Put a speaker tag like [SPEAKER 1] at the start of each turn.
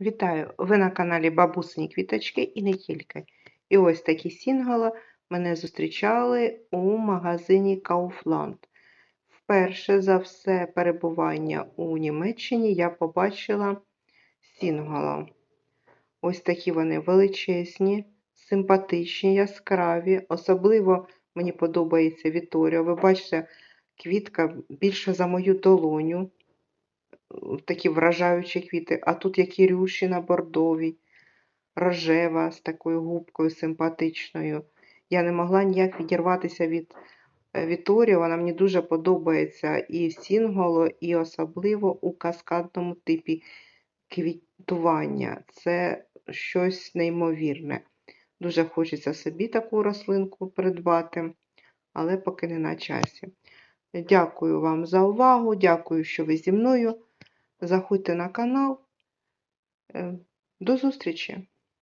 [SPEAKER 1] Вітаю! Ви на каналі Бабусині Квіточки і не тільки. І ось такі сінгала мене зустрічали у магазині Kaufland. Вперше за все перебування у Німеччині я побачила сінгала. Ось такі вони величезні, симпатичні, яскраві. Особливо мені подобається Віторія. Ви бачите, квітка більше за мою долоню такі вражаючі квіти. А тут які рюші бордовій, рожева з такою губкою симпатичною. Я не могла ніяк відірватися від е, Віторії. Вона мені дуже подобається і сінголо, і особливо у каскадному типі квітування. Це щось неймовірне. Дуже хочеться собі таку рослинку придбати, але поки не на часі. Дякую вам за увагу, дякую, що ви зі мною. Заходьте на канал. Е, До зустрічі!